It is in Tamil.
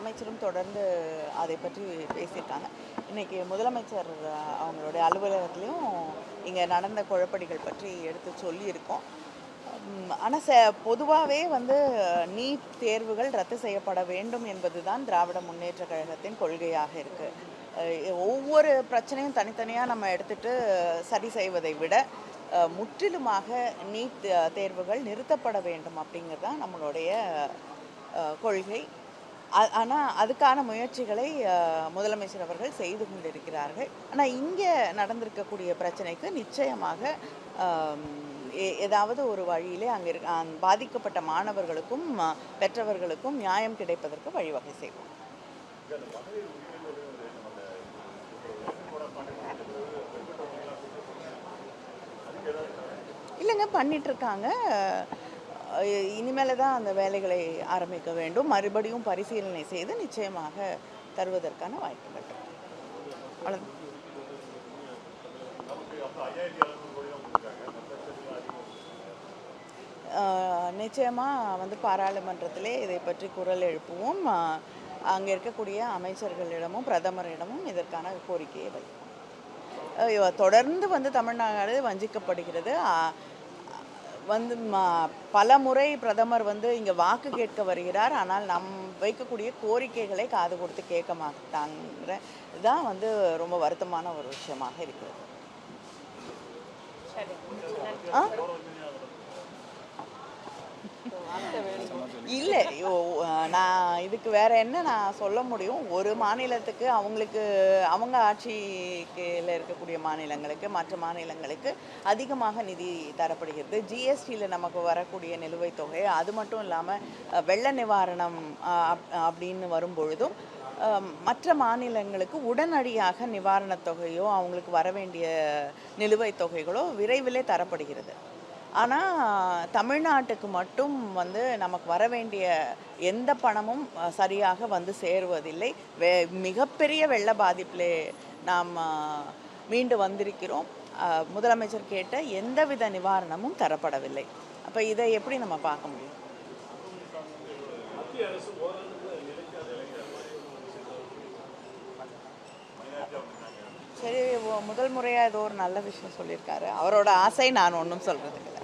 அமைச்சரும் தொடர்ந்து அதை பற்றி பேசியிருக்காங்க. இன்றைக்கி முதலமைச்சர் அவங்களுடைய அலுவலகத்திலையும் இங்கே நடந்த குழப்படிகள் பற்றி எடுத்து சொல்லியிருக்கோம். ஆனால் ச பொதுவாகவே வந்து நீட் தேர்வுகள் ரத்து செய்யப்பட வேண்டும் என்பது தான் திராவிட முன்னேற்ற கழகத்தின் கொள்கையாக இருக்குது ஒவ்வொரு பிரச்சனையும் தனித்தனியாக நம்ம எடுத்துட்டு சரி செய்வதை விட முற்றிலுமாக நீட் தேர்வுகள் நிறுத்தப்பட வேண்டும் அப்படிங்கிறது தான் நம்மளுடைய கொள்கை. ஆனால் அதுக்கான முயற்சிகளை முதலமைச்சர் அவர்கள் செய்து கொண்டிருக்கிறார்கள். ஆனால் இங்கே நடந்திருக்கக்கூடிய பிரச்சனைக்கு நிச்சயமாக ஏதாவது ஒரு வழியிலே அங்கே இருக்க பாதிக்கப்பட்ட மாணவர்களுக்கும் பெற்றவர்களுக்கும் நியாயம் கிடைப்பதற்கு வழிவகை செய்வோம். இல்லைங்க பண்ணிட்டு இருக்காங்க. இனிமேல தான் அந்த வேலைகளை ஆரம்பிக்க வேண்டும். மறுபடியும் பரிசீலனை செய்து நிச்சயமாக தருவதற்கான வாய்ப்புகள். இருக்கு. நிச்சயமா வந்து பாராளுமன்றத்திலே இதை பற்றி குரல் எழுப்புவோம். அஹ் அங்கே இருக்கக்கூடிய அமைச்சர்களிடமும் பிரதமரிடமும் இதற்கான கோரிக்கையை வைப்போம். தொடர்ந்து வந்து தமிழ்நாடு வஞ்சிக்கப்படுகிறது. வந்து பல முறை பிரதமர் வந்து இங்கே வாக்கு கேட்க வருகிறார். ஆனால் நம் வைக்கக்கூடிய கோரிக்கைகளை காது கொடுத்து கேட்க மாட்டாங்கிற இதுதான் வந்து ரொம்ப வருத்தமான ஒரு விஷயமாக இருக்கிறது. இல்லை நான் இதுக்கு வேற என்ன நான் சொல்ல முடியும்? ஒரு மாநிலத்துக்கு அவங்களுக்கு அவங்க ஆட்சியில் இருக்கக்கூடிய மாநிலங்களுக்கு மற்ற மாநிலங்களுக்கு அதிகமாக நிதி தரப்படுகிறது. ஜிஎஸ்டியில் நமக்கு வரக்கூடிய நிலுவைத் தொகை அது மட்டும் இல்லாமல் வெள்ள நிவாரணம் அப்- அப்படின்னு வரும்பொழுதும் மற்ற மாநிலங்களுக்கு உடனடியாக நிவாரணத் தொகையோ அவங்களுக்கு வர வேண்டிய நிலுவைத் தொகைகளோ விரைவிலே தரப்படுகிறது. ஆனால் தமிழ்நாட்டுக்கு மட்டும் வந்து நமக்கு வர வேண்டிய எந்த பணமும் சரியாக வந்து சேருவதில்லை. வே மிகப்பெரிய வெள்ள பாதிப்பில் நாம் மீண்டு வந்திருக்கிறோம். முதலமைச்சர் கேட்ட எந்தவித நிவாரணமும் தரப்படவில்லை. அப்போ இதை எப்படி நம்ம பார்க்க முடியும்? சரி முதல் முறையாக ஏதோ ஒரு நல்ல விஷயம் சொல்லியிருக்காரு. அவரோட ஆசை நான் ஒன்றும் சொல்கிறதுக்கு இல்லை